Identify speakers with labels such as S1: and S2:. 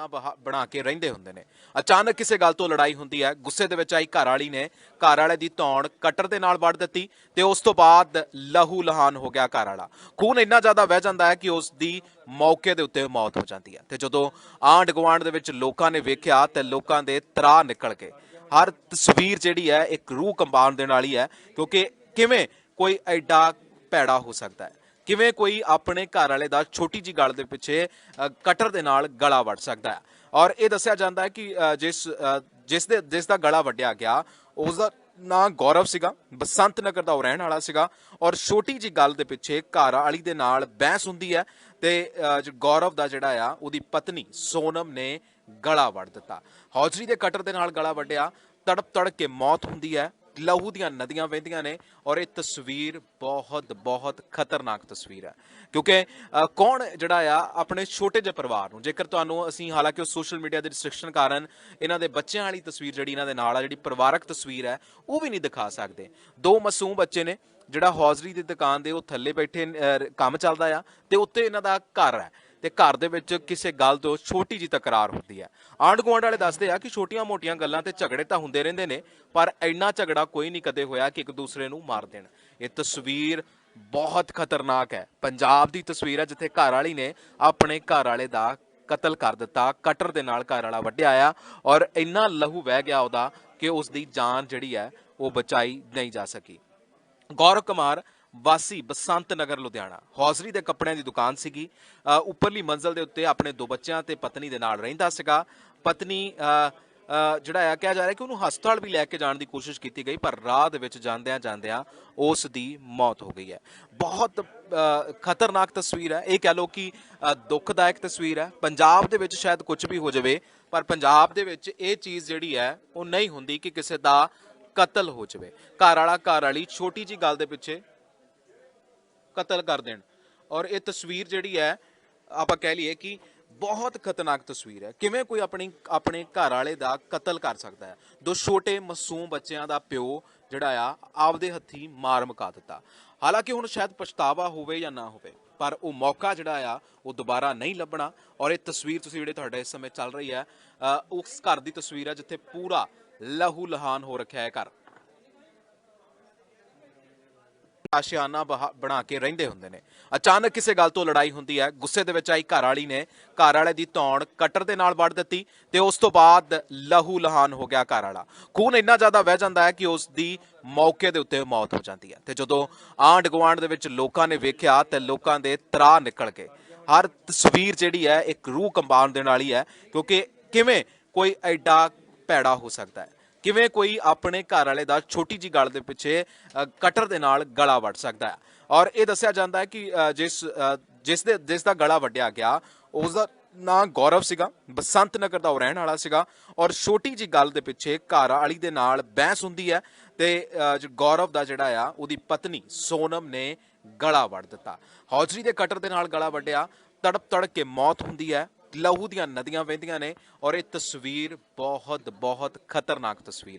S1: ਨਿਸ਼ਾਨਾ ਬਣਾ ਕੇ ਰਹਿੰਦੇ ਹੁੰਦੇ ਨੇ। ਅਚਾਨਕ ਕਿਸੇ ਗੱਲ ਤੋਂ ਲੜਾਈ ਹੁੰਦੀ ਹੈ, ਗੁੱਸੇ ਦੇ ਵਿੱਚ ਆਈ ਘਰ ਵਾਲੀ ਨੇ ਘਰ ਵਾਲੇ ਦੀ ਧੌਣ ਕਟਰ ਦੇ ਨਾਲ ਵੱਢ ਦਿੱਤੀ ਤੇ ਉਸ ਤੋਂ ਬਾਅਦ ਲਹੂ ਲਹਾਨ ਹੋ ਗਿਆ ਘਰ ਵਾਲਾ ਖੂਨ ਇੰਨਾ ਜ਼ਿਆਦਾ ਵਹਿ ਜਾਂਦਾ ਹੈ ਕਿ ਉਸ ਦੀ ਮੌਕੇ ਦੇ ਉੱਤੇ ਮੌਤ ਹੋ ਜਾਂਦੀ ਹੈ। ਤੇ ਜਦੋਂ ਆਂਢ ਗੁਆਂਢ ਦੇ ਵਿੱਚ ਲੋਕਾਂ ਨੇ ਵੇਖਿਆ ਤੇ ਲੋਕਾਂ ਦੇ ਤਰਾ ਨਿਕਲ ਗਏ। ਹਰ ਤਸਵੀਰ ਜਿਹੜੀ ਹੈ, ਇੱਕ ਰੂਹ ਕੰਬਾਉਣ ਦੇਣ ਵਾਲੀ ਹੈ, ਕਿਉਂਕਿ ਕਿਵੇਂ ਕੋਈ ਐਡਾ ਭੈੜਾ ਹੋ ਸਕਦਾ ਹੈ। ਕਿਵੇਂ ਕੋਈ ਆਪਣੇ ਘਰ ਵਾਲੇ ਦਾ ਛੋਟੀ ਜੀ ਗੱਲ ਦੇ ਪਿੱਛੇ ਕਟਰ ਦੇ ਨਾਲ ਗਲਾ ਵੱਢ ਸਕਦਾ ਹੈ? ਔਰ ਇਹ ਦੱਸਿਆ ਜਾਂਦਾ ਹੈ ਕਿ ਜਿਸ ਜਿਸ ਦੇ, ਜਿਸ ਦਾ ਗਲਾ ਵੱਢਿਆ ਗਿਆ ਉਸ ਦਾ ਨਾਂ ਗੌਰਵ ਸੀਗਾ, ਬਸੰਤ ਨਗਰ ਦਾ ਉਹ ਰਹਿਣ ਵਾਲਾ ਸੀਗਾ ਔਰ ਛੋਟੀ ਜੀ ਗੱਲ ਦੇ ਪਿੱਛੇ ਘਰ ਵਾਲੀ ਦੇ ਨਾਲ ਬਹਿਸ ਹੁੰਦੀ ਹੈ ਤੇ ਗੌਰਵ ਦਾ ਜਿਹੜਾ ਆ, ਉਹਦੀ ਪਤਨੀ ਸੋਨਮ ਨੇ ਗਲਾ ਵੱਢ ਦਿੱਤਾ। ਹੌਜਰੀ ਦੇ ਕਟਰ ਦੇ ਨਾਲ ਗਲਾ ਵੱਢਿਆ ਤੜਪ ਤੜਕ ਕੇ ਮੌਤ ਹੁੰਦੀ ਹੈ ਲਹੂ ਦੀਆਂ ਨਦੀਆਂ ਵਹਿੰਦੀਆਂ ਨੇ ਔਰ ਇਹ ਤਸਵੀਰ ਬਹੁਤ ਬਹੁਤ ਖਤਰਨਾਕ ਤਸਵੀਰ ਹੈ। ਕਿਉਂਕਿ ਕੌਣ ਜਿਹੜਾ ਆ ਆਪਣੇ ਛੋਟੇ ਜਿਹੇ ਪਰਿਵਾਰ ਨੂੰ, ਜੇਕਰ ਤੁਹਾਨੂੰ ਅਸੀਂ ਹਾਲਾਂਕਿ ਉਹ ਸੋਸ਼ਲ ਮੀਡੀਆ ਦੇ ਰਿਸਟ੍ਰਿਕਸ਼ਨ ਕਾਰਨ ਇਹਨਾਂ ਦੇ ਬੱਚਿਆਂ ਵਾਲੀ ਤਸਵੀਰ ਜਿਹੜੀ ਇਹਨਾਂ ਦੇ ਨਾਲ ਆ, ਜਿਹੜੀ ਪਰਿਵਾਰਕ ਤਸਵੀਰ ਹੈ, ਉਹ ਵੀ ਨਹੀਂ ਦਿਖਾ ਸਕਦੇ। ਦੋ ਮਾਸੂਮ ਬੱਚੇ ਨੇ, ਜਿਹੜਾ ਹੌਜ਼ਰੀ ਦੀ ਦੁਕਾਨ ਦੇ ਉਹ ਥੱਲੇ ਬੈਠੇ ਕੰਮ ਚੱਲਦਾ ਆ ਤੇ ਉੱਤੇ ਇਹਨਾਂ ਦਾ ਘਰ ਹੈ। ਤੇ ਘਰ ਦੇ ਵਿੱਚ ਕਿਸੇ ਗੱਲ ਤੋਂ ਛੋਟੀ ਜੀ ਤਕਰਾਰ ਹੁੰਦੀ ਹੈ। ਆਂਢ ਗੁਆਂਢ ਵਾਲੇ ਦੱਸਦੇ ਆ ਕਿ ਛੋਟੀਆਂ-ਮੋਟੀਆਂ ਗੱਲਾਂ ਤੇ ਝਗੜੇ ਤਾਂ ਹੁੰਦੇ ਰਹਿੰਦੇ ਨੇ, ਪਰ ਇੰਨਾ ਝਗੜਾ ਕੋਈ ਨਹੀਂ ਕਦੇ ਹੋਇਆ ਕਿ ਇੱਕ ਦੂਸਰੇ ਨੂੰ ਮਾਰ ਦੇਣ। ਇਹ ਤਸਵੀਰ ਬਹੁਤ ਖਤਰਨਾਕ ਹੈ। ਪੰਜਾਬ ਦੀ ਤਸਵੀਰ ਹੈ ਜਿੱਥੇ ਘਰ ਵਾਲੀ ਨੇ ਆਪਣੇ ਘਰ ਵਾਲੇ ਦਾ ਕਤਲ ਕਰ ਦਿੱਤਾ, ਕਟਰ ਦੇ ਨਾਲ ਘਰ ਵਾਲਾ ਵੱਢਿਆ ਆ ਔਰ ਇੰਨਾ ਲਹੂ ਵਹਿ ਗਿਆ ਉਹਦਾ ਕਿ ਉਸ ਦੀ ਜਾਨ ਜਿਹੜੀ ਹੈ ਉਹ ਬਚਾਈ ਨਹੀਂ ਜਾ ਸਕੀ। ਗੌਰਵ ਕੁਮਾਰ ਵਾਸੀ ਬਸੰਤ ਨਗਰ, ਲੁਧਿਆਣਾ। ਹੌਜ਼ਰੀ ਦੇ ਕੱਪੜਿਆਂ ਦੀ ਦੁਕਾਨ ਸੀਗੀ। ਉੱਪਰਲੀ ਮੰਜ਼ਲ ਦੇ ਉੱਤੇ ਆਪਣੇ ਦੋ ਬੱਚਿਆਂ ਤੇ ਪਤਨੀ ਦੇ ਨਾਲ ਰਹਿੰਦਾ ਸੀਗਾ। ਪਤਨੀ ਜਿਹੜਾ ਆ, ਕਿਹਾ ਜਾ ਰਿਹਾ ਕਿ ਉਹਨੂੰ ਹਸਪਤਾਲ ਵੀ ਲੈ ਕੇ ਜਾਣ ਦੀ ਕੋਸ਼ਿਸ਼ ਕੀਤੀ ਗਈ, ਪਰ ਰਾਹ ਦੇ ਵਿੱਚ ਜਾਂਦਿਆਂ ਜਾਂਦਿਆਂ ਉਸ ਦੀ ਮੌਤ ਹੋ ਗਈ ਹੈ। ਬਹੁਤ ਖਤਰਨਾਕ ਤਸਵੀਰ ਹੈ। ਇਹ ਕਹਿ ਲਓ ਕਿ ਦੁੱਖਦਾਇਕ ਤਸਵੀਰ ਹੈ। ਪੰਜਾਬ ਦੇ ਵਿੱਚ ਸ਼ਾਇਦ ਕੁਝ ਵੀ ਹੋ ਜਾਵੇ, ਪਰ ਪੰਜਾਬ ਦੇ ਵਿੱਚ ਇਹ ਚੀਜ਼ ਜਿਹੜੀ ਹੈ, ਉਹ ਨਹੀਂ ਹੁੰਦੀ ਕਿ ਕਿਸੇ ਦਾ ਕਤਲ ਹੋ ਜਾਵੇ। ਘਰ ਵਾਲਾ, ਘਰ ਵਾਲੀ, ਛੋਟੀ ਜੀ ਗੱਲ ਦੇ ਪਿੱਛੇ ਕਤਲ ਕਰ ਦੇਣ। ਔਰ ਇਹ ਤਸਵੀਰ ਜਿਹੜੀ ਹੈ, ਆਪਾਂ ਕਹਿ ਲਈਏ ਕਿ ਬਹੁਤ ਖਤਰਨਾਕ ਤਸਵੀਰ ਹੈ। ਕਿਵੇਂ ਕੋਈ ਆਪਣੀ, ਆਪਣੇ ਘਰ ਵਾਲੇ ਦਾ ਕਤਲ ਕਰ ਸਕਦਾ ਹੈ? ਦੋ ਛੋਟੇ ਮਾਸੂਮ ਬੱਚਿਆਂ ਦਾ ਪਿਓ ਜਿਹੜਾ ਆ, ਆਪਦੇ ਹੱਥੀ ਮਾਰ ਮੁਕਾ ਦਿੱਤਾ। ਹਾਲਾਂਕਿ ਹੁਣ ਸ਼ਾਇਦ ਪਛਤਾਵਾ ਹੋਵੇ ਜਾਂ ਨਾ ਹੋਵੇ, ਪਰ ਉਹ ਮੌਕਾ ਜਿਹੜਾ ਆ, ਉਹ ਦੁਬਾਰਾ ਨਹੀਂ ਲੱਭਣਾ। ਔਰ ਇਹ ਤਸਵੀਰ ਤੁਸੀਂ ਜਿਹੜੇ ਤੁਹਾਡੇ ਇਸ ਸਮੇਂ ਚੱਲ ਰਹੀ ਹੈ ਉਸ ਘਰ ਦੀ ਤਸਵੀਰ ਹੈ ਜਿੱਥੇ ਪੂਰਾ ਲਹੂ ਲਹਾਨ ਹੋ ਰੱਖਿਆ ਹੈ ਘਰ। ਆਸ਼ਿਆਨਾ ਬਣਾ ਕੇ ਰਹਿੰਦੇ ਹੁੰਦੇ ਨੇ। ਅਚਾਨਕ ਕਿਸੇ ਗੱਲ ਤੋਂ ਲੜਾਈ ਹੁੰਦੀ ਹੈ। ਗੁੱਸੇ ਦੇ ਵਿੱਚ ਆਈ ਘਰ ਵਾਲੀ ਨੇ ਘਰ ਵਾਲੇ ਦੀ ਧੌਣ ਕਟਰ ਦੇ ਨਾਲ ਵੱਢ ਦਿੱਤੀ ਤੇ ਉਸ ਤੋਂ ਬਾਅਦ ਲਹੂ ਲਹਾਨ ਹੋ ਗਿਆ ਘਰ ਵਾਲਾ ਖੂਨ ਇੰਨਾ ਜ਼ਿਆਦਾ ਵਹਿ ਜਾਂਦਾ ਹੈ ਕਿ ਉਸ ਦੀ ਮੌਕੇ ਦੇ ਉੱਤੇ ਮੌਤ ਹੋ ਜਾਂਦੀ ਹੈ। ਤੇ ਜਦੋਂ ਆਂਢ ਗੁਆਂਢ ਦੇ ਵਿੱਚ ਲੋਕਾਂ ਨੇ ਵੇਖਿਆ ਤੇ ਲੋਕਾਂ ਦੇ ਤਰਾ ਨਿਕਲ ਗਏ। ਹਰ ਤਸਵੀਰ ਜਿਹੜੀ ਹੈ, ਇੱਕ ਰੂਹ ਕੰਬਾਉਣ ਦੇਣ ਵਾਲੀ ਹੈ, ਕਿਉਂਕਿ ਕਿਵੇਂ ਕੋਈ ਐਡਾ ਭੈੜਾ ਹੋ ਸਕਦਾ ਹੈ। ਕਿਵੇਂ ਕੋਈ ਆਪਣੇ ਘਰ ਵਾਲੇ ਦਾ ਛੋਟੀ ਜੀ ਗੱਲ ਦੇ ਪਿੱਛੇ ਕਟਰ ਦੇ ਨਾਲ ਗਲਾ ਵੱਢ ਸਕਦਾ ਹੈ? ਔਰ ਇਹ ਦੱਸਿਆ ਜਾਂਦਾ ਹੈ ਕਿ ਜਿਸ ਅ, ਜਿਸ ਦੇ ਜਿਸ ਦਾ ਗਲਾ ਵੱਢਿਆ ਗਿਆ ਉਸ ਦਾ ਨਾਂ ਗੌਰਵ ਸੀਗਾ ਬਸੰਤ ਨਗਰ ਦਾ ਉਹ ਰਹਿਣ ਵਾਲਾ ਸੀਗਾ। ਔਰ ਛੋਟੀ ਜੀ ਗੱਲ ਦੇ ਪਿੱਛੇ ਘਰ ਵਾਲੀ ਦੇ ਨਾਲ ਬਹਿਸ ਹੁੰਦੀ ਹੈ ਤੇ ਗੌਰਵ ਦਾ ਜਿਹੜਾ ਆ ਉਹਦੀ ਪਤਨੀ ਸੋਨਮ ਨੇ ਗਲਾ ਵੱਢ ਦਿੱਤਾ। ਹੌਜਰੀ ਦੇ ਕਟਰ ਦੇ ਨਾਲ ਗਲਾ ਵੱਢਿਆ ਤੜਪ ਤੜਕ ਕੇ ਮੌਤ ਹੁੰਦੀ ਹੈ। ਲਹੂ ਦੀਆਂ ਨਦੀਆਂ ਵਹਿੰਦੀਆਂ ਨੇ ਔਰ ਇਹ ਤਸਵੀਰ ਬਹੁਤ ਬਹੁਤ ਖਤਰਨਾਕ ਤਸਵੀਰ